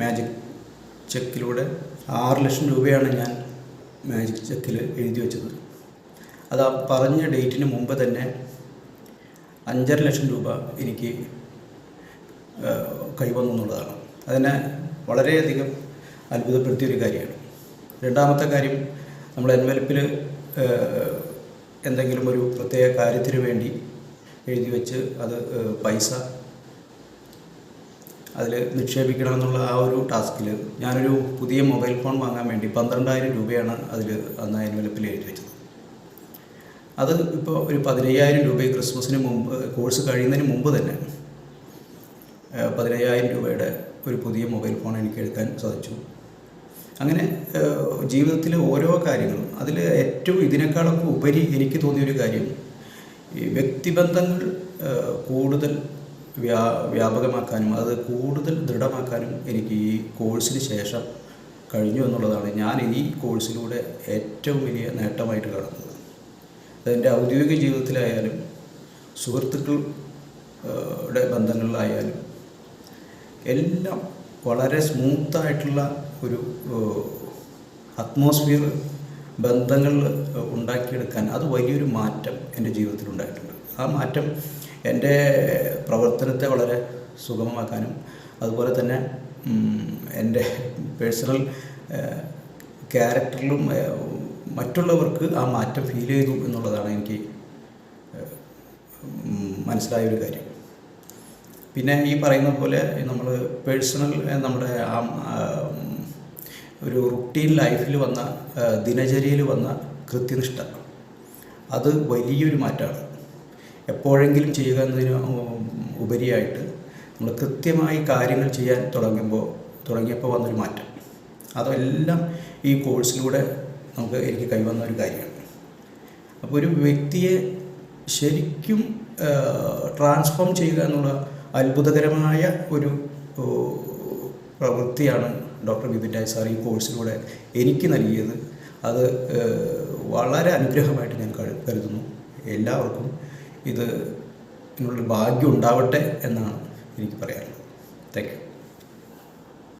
Magic ചെക്കിലൂടെ ആറ് ലക്ഷം രൂപയാണ് ഞാൻ മാജിക് ചെക്കിൽ എഴുതി വെച്ചത്. അത് ആ പറഞ്ഞ ഡേറ്റിന് മുമ്പ് തന്നെ അഞ്ചര ലക്ഷം രൂപ എനിക്ക് കൈവന്നു എന്നുള്ളതാണ്. അതിനെ വളരെയധികം അത്ഭുതപ്പെടുത്തിയ ഒരു കാര്യമാണ്. രണ്ടാമത്തെ കാര്യം നമ്മൾ എൻവലപ്പിൽ എന്തെങ്കിലും ഒരു പ്രത്യേക കാര്യത്തിന് വേണ്ടി എഴുതി വെച്ച് അത് പൈസ അതിൽ നിക്ഷേപിക്കണമെന്നുള്ള ആ ഒരു ടാസ്കിൽ ഞാനൊരു പുതിയ മൊബൈൽ ഫോൺ വാങ്ങാൻ വേണ്ടി പന്ത്രണ്ടായിരം രൂപയാണ് അതിൽ അന്ന് എൻവലപ്പിൽ എഴുതി വെച്ചത്. അത് ഇപ്പോൾ ഒരു പതിനയ്യായിരം രൂപ ക്രിസ്മസിന് മുമ്പ് കോഴ്സ് കഴിയുന്നതിന് മുമ്പ് തന്നെ പതിനയ്യായിരം രൂപയുടെ ഒരു പുതിയ മൊബൈൽ ഫോൺ എനിക്ക് എടുക്കാൻ സാധിച്ചു. അങ്ങനെ ജീവിതത്തിലെ ഓരോ കാര്യങ്ങളും അതിൽ ഏറ്റവും ഇതിനേക്കാളൊക്കെ ഉപരി എനിക്ക് തോന്നിയൊരു കാര്യം ഈ വ്യക്തിബന്ധങ്ങൾ കൂടുതൽ വ്യാ വ്യാപകമാക്കാനും അത് കൂടുതൽ ദൃഢമാക്കാനും എനിക്ക് ഈ കോഴ്സിന് ശേഷം കഴിഞ്ഞു എന്നുള്ളതാണ് ഞാൻ ഈ കോഴ്സിലൂടെ ഏറ്റവും വലിയ നേട്ടമായിട്ട് കാണുന്നത്. അതെന്റെ ഔദ്യോഗിക ജീവിതത്തിലായാലും സുഹൃത്തുക്കളുടെ ബന്ധങ്ങളിലായാലും എല്ലാം വളരെ സ്മൂത്തായിട്ടുള്ള ഒരു അറ്റ്മോസ്ഫിയർ ബന്ധങ്ങൾ ഉണ്ടാക്കിയെടുക്കാൻ അത് വലിയൊരു മാറ്റം എന്റെ ജീവിതത്തിൽ ഉണ്ടായിട്ടുണ്ട് ആ മാറ്റം എന്റെ പ്രവർത്തനത്തെ വളരെ സുഗമമാക്കാനും അതുപോലെ തന്നെ എന്റെ പേഴ്സണൽ ക്യാരക്ടറിലും മറ്റുള്ളവർക്ക് ആ മാറ്റം ഫീൽ ചെയ്തു എന്നുള്ളതാണ് എനിക്ക് മനസ്സിലായൊരു കാര്യം. പിന്നെ ഈ പറയുന്ന പോലെ നമ്മൾ പേഴ്സണൽ നമ്മുടെ ആ, ഒരു റുട്ടീൻ ലൈഫിൽ വന്ന ദിനചര്യയിൽ വന്ന കൃത്യനിഷ്ഠ. അത് വലിയൊരു മാറ്റമാണ്. എപ്പോഴെങ്കിലും ചെയ്യുക എന്നതിന് ഉപരിയായിട്ട് നമ്മൾ കൃത്യമായി കാര്യങ്ങൾ ചെയ്യാൻ തുടങ്ങുമ്പോൾ തുടങ്ങിയപ്പോൾ വന്നൊരു മാറ്റം. അതെല്ലാം ഈ കോഴ്സിലൂടെ നമുക്ക് എനിക്ക് കൈവന്ന ഒരു കാര്യമാണ്. അപ്പോൾ ഒരു വ്യക്തിയെ ശരിക്കും ട്രാൻസ്ഫോം ചെയ്യുക എന്നുള്ള അത്ഭുതകരമായ ഒരു പ്രവൃത്തിയാണ് ഡോക്ടർ വിപിൻ രായ് സാർ ഈ കോഴ്സിലൂടെ എനിക്ക് നൽകിയത്. അത് വളരെ അനുഗ്രഹമായിട്ട് ഞാൻ കരുതുന്നു. എല്ലാവർക്കും ഇത് ഇതിനുള്ള ഭാഗ്യം ഉണ്ടാവട്ടെ എന്നാണ് എനിക്ക് പറയാനുള്ളത്. Thank you